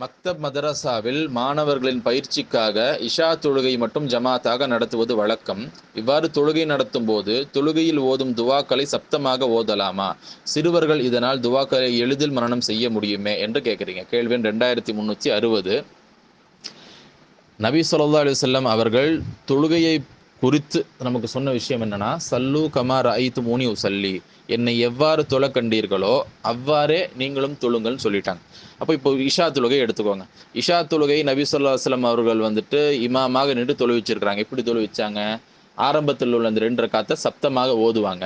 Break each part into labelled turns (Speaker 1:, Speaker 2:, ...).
Speaker 1: மக்தப் மதரசாவில் மாணவர்களின் பயிற்சிக்காக இஷா தொழுகை மட்டும் ஜமாத்தாக நடத்துவது வழக்கம். இவ்வாறு தொழுகை நடத்தும் போது தொழுகையில் ஓதும் துவாக்களை சப்தமாக ஓதலாமா? சிறுவர்கள் இதனால் துவாக்களை எளிதில் மரணம் செய்ய முடியுமே என்று கேட்குறீங்க கேள்வி ரெண்டாயிரத்தி முந்நூற்றி அறுபது. நபி சொல்லா அலுவலம் அவர்கள் தொழுகையை குறித்து நமக்கு சொன்ன விஷயம் என்னன்னா சல்லு கமார் ஐத்து மூனி உசல்லி. என்னை எவ்வாறு தொலை கண்டீர்களோ அவ்வாறே நீங்களும் தொழுங்கள்னு சொல்லிட்டாங்க. அப்போ இப்போ இஷா தொழுகை எடுத்துக்கோங்க. இஷா தொழுகை நபி சொல்லா வஸ்லம் அவர்கள் வந்துட்டு இமாமாக நின்று தொழுவிச்சிருக்கிறாங்க எப்படி தொழுவிச்சாங்க ஆரம்பத்தில் உள்ள அந்த ரெண்டு ரக்காத்தை சப்தமாக ஓதுவாங்க.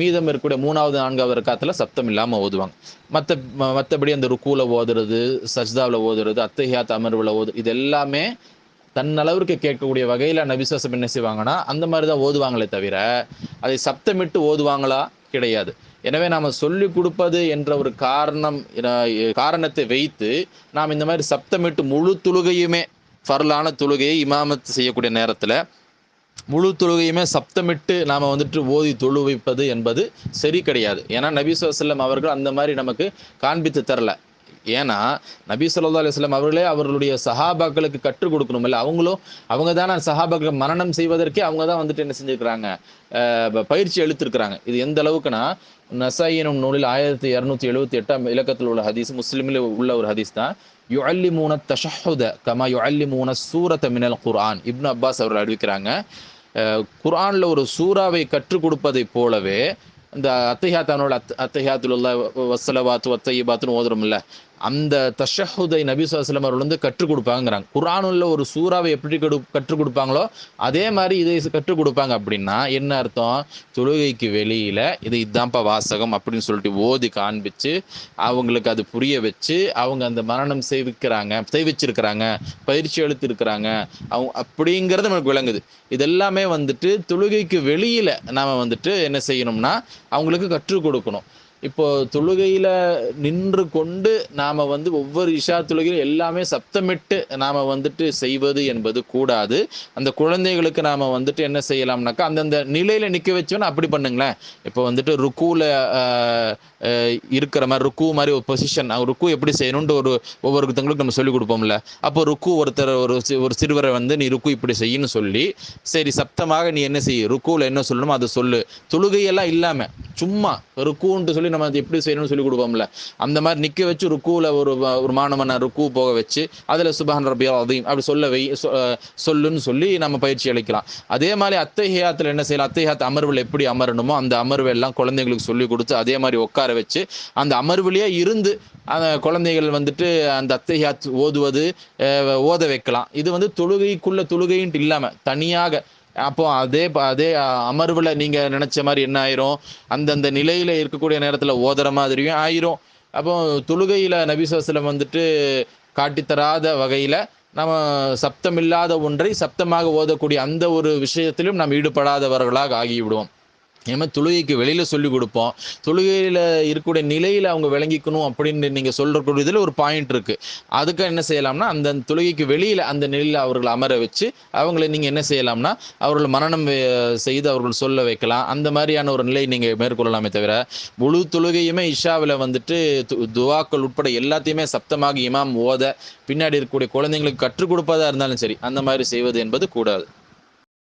Speaker 1: மீதம் இருக்கக்கூடிய மூணாவது நான்காவது ரக்காத்தில் சப்தம் இல்லாமல் ஓதுவாங்க. மற்ற மற்றபடி அந்த ருக்கூவில் ஓதுறது சஜ்தாவில் ஓதுறது அத்தஹியாத் அமர்வில் ஓது இது எல்லாமே தன்னளவிற்கு கேட்கக்கூடிய வகையில் நபிசாசம் என்ன செய்வாங்கன்னா அந்த மாதிரி தான் ஓதுவாங்களே தவிர அதை சப்தமிட்டு ஓதுவாங்களா கிடையாது. எனவே நாம் சொல்லி கொடுப்பது என்ற ஒரு காரணம் காரணத்தை வைத்து நாம் இந்த மாதிரி சப்தமிட்டு முழு தொழுகையுமே ஃபர்லான தொழுகையை இமாமத்து செய்யக்கூடிய நேரத்தில் முழு தொழுகையுமே சப்தமிட்டு நாம் வந்துட்டு ஓதி தொழு வைப்பது என்பது சரி கிடையாது. ஏன்னா நபி சொல்லம் அவர்கள் அந்த மாதிரி நமக்கு காண்பித்து தரல. ஏன்னா நபி சொல்லா அலுவலம் அவர்களே அவர்களுடைய சஹாபாக்களுக்கு கற்றுக் கொடுக்கணும். இல்லை அவங்களும் அவங்க தான் சஹாபாக்கள் மரணம் செய்வதற்கே அவங்க தான் வந்துட்டு என்ன செஞ்சுருக்கிறாங்க. பயிற்சி எழுத்திருக்கிறாங்க இது எந்த அளவுக்குன்னா நசாயினும் நூலில் ஆயிரத்தி இரநூத்தி எழுபத்தி எட்டாம் இலக்கத்தில் உள்ள ஹதீஸ் முஸ்லீமில் உள்ள ஒரு ஹதீஸ் தான். யுஅல்லி மூன தஷஹுத கமா யுஅல்லி மூன சூரத்த மினல் குர்ஆன். இப்னு அப்பாஸ் அவர்கள் அறிவிக்கிறாங்க. குர்ஆனில் ஒரு சூறாவை கற்றுக் கொடுப்பதை போலவே இந்த அத்தையாத்தானோட அத் அத்தையாத்துல வசலவாத்து ஒத்தையபாத்துன்னு ஓதுறோம்ல அந்த தஷஹுதை நபி சுவாஸ்லம் அவர்கள் வந்து கற்றுக் கொடுப்பாங்கிறாங்க. குரானுள்ள ஒரு சூறாவை எப்படி கொடு கற்றுக் கொடுப்பாங்களோ அதே மாதிரி இதை கற்றுக் கொடுப்பாங்க அப்படின்னா என்ன அர்த்தம்? தொழுகைக்கு வெளியில இது இதான்ப்பா வாசகம் அப்படின்னு சொல்லிட்டு ஓதி காண்பிச்சு அவங்களுக்கு அது புரிய வச்சு அவங்க அந்த மரணம் செய்விக்கிறாங்க செய்விச்சிருக்கிறாங்க பயிற்சி எழுத்திருக்கிறாங்க அவங்க அப்படிங்கிறது நமக்கு விளங்குது. இதெல்லாமே வந்துட்டு தொழுகைக்கு வெளியில நாம வந்துட்டு என்ன செய்யணும்னா அவங்களுக்கு கற்றுக் கொடுக்கணும். இப்போ தொழுகையில நின்று கொண்டு நாம வந்து ஒவ்வொரு இஷா தொழுகையிலும் எல்லாமே சப்தமிட்டு நாம வந்துட்டு செய்வது என்பது கூடாது. அந்த குழந்தைகளுக்கு நாம வந்துட்டு என்ன செய்யலாம்னாக்கா அந்தந்த நிலையில நிக்க வச்சோன்னா அப்படி பண்ணுங்களேன். இப்போ வந்துட்டு ருக்கூல இருக்கிற மாதிரி ருக்கு மாதிரி ஒரு பொசிஷன் ருக்கு எப்படி செய்யணும்னு ஒரு ஒவ்வொருத்தவங்களுக்கு நம்ம சொல்லிக் கொடுப்போம்ல. அப்போ ருக்கு ஒருத்தர் ஒரு ஒரு சிறுவரை வந்து நீ ருக்கு இப்படி செய்யணும்னு சொல்லி சரி சப்தமாக நீ என்ன செய்ய ருக்குல என்ன சொல்லணுமோ அதை சொல்லு. தொழுகையெல்லாம் இல்லாம சும்மா ருக்குன்ட்டு சொல்லி நம்ம அது எப்படி செய்யணும்னு சொல்லி கொடுப்போம்ல. அந்த மாதிரி நிற்க வச்சு ருக்குவில் ஒரு ஒரு மாணவனை ருக்கு போக வச்சு அதில் சுபஹான் ரபியா அதையும் அப்படி சொல்ல வை சொல்லுன்னு சொல்லி நம்ம பயிற்சி அளிக்கலாம். அதே மாதிரி அத்தைஹியாத்தில் என்ன செய்யலாம்? அத்தைஹியாத் அமர்வில் எப்படி அமரணுமோ அந்த அமர்வு எல்லாம் குழந்தைங்களுக்கு சொல்லி கொடுத்து அதே மாதிரி உட்கார வச்சு அந்த அமர்வுலேயே இருந்து அந்த குழந்தைகள் வந்துட்டு அந்த அத்தைஹியாத் ஓதுவது ஓத வைக்கலாம். இது வந்து தொழுகைக்குள்ள தொழுகைன்ட்டு இல்லாமல் தனியாக அப்போ அதே அதே அமர்வில் நீங்கள் நினச்ச மாதிரி என்ன ஆயிரும்? அந்தந்த நிலையில் இருக்கக்கூடிய நேரத்தில் ஓதுற மாதிரியும் ஆயிரும். அப்போ தொழுகையில் நபிசுவசலம் வந்துட்டு காட்டித்தராத வகையில் நம்ம சப்தம் இல்லாத ஒன்றை சப்தமாக ஓதக்கூடிய அந்த ஒரு விஷயத்திலும் நாம் ஈடுபடாதவர்களாக ஆகிவிடுவோம். ஏமா தொழுகைக்கு வெளியில் சொல்லிக் கொடுப்போம். தொழுகையில் இருக்கக்கூடிய நிலையில் அவங்க விளங்கிக்கணும் அப்படின்னு நீங்கள் சொல்கிறக்கூடிய இதில் ஒரு பாயிண்ட் இருக்குது அதுக்கு என்ன செய்யலாம்னா அந்த தொழுகைக்கு வெளியில் அந்த நிலையில் அவர்களை அமர வச்சு அவங்களை நீங்கள் என்ன செய்யலாம்னா அவர்கள் மரணம் செய்து அவர்கள் சொல்ல வைக்கலாம். அந்த மாதிரியான ஒரு நிலை நீங்கள் மேற்கொள்ளலாமே தவிர முழு தொழுகையுமே இஷாவில் வந்துட்டு துவாக்கள் உட்பட எல்லாத்தையுமே சப்தமாக இமாம் ஓத பின்னாடி இருக்கக்கூடிய குழந்தைங்களுக்கு கற்றுக் கொடுப்பதாக இருந்தாலும் சரி அந்த மாதிரி செய்வது என்பது கூடாது.